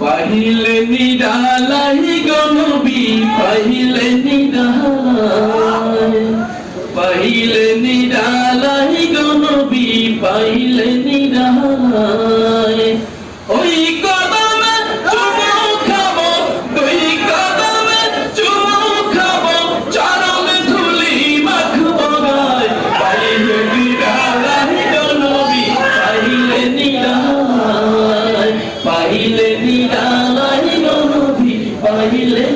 পাহিলে নিরালাই গনবি পাহিলে নিরালাই পাহিলে নিরালাই গনবি পাহিলে নিরালাই পাইলে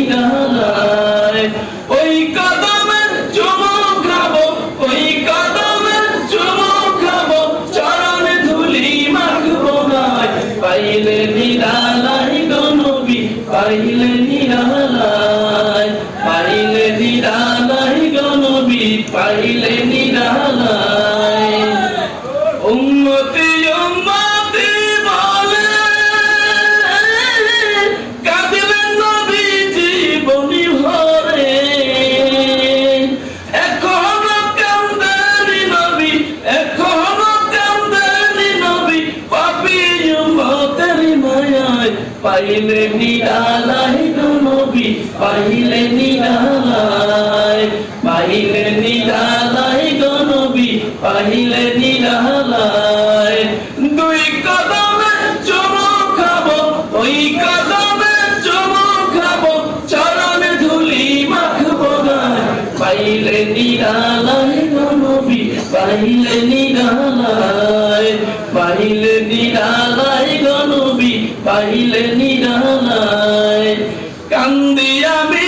পাইলে নিরালাই উম্মতি উম্মতি বলে কাঁদিলেন নবী জীবনী ভরে। নবী নবী পাইলে নিরালাই গো নবী পাইলে পাইলে নিরালাই গো নবী পাইলে নিরালাই দুই কদমে চুমু খাব, ওই কদমে চুমু খাব, চরণে ধুলি মাখবো গায়। পাইলে নিরালাই গো নবী পাইলে নিরালাই পাইলে নিরালাই গো নবী পাইলে নিরালাই কান্দি আমি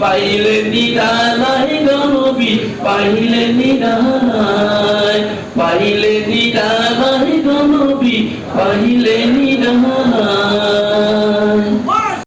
পাইলে নিরালাই গো নবী পাইলে নিরালাই পাইলে নিরালাই গো নবী পাইলে নিরালাই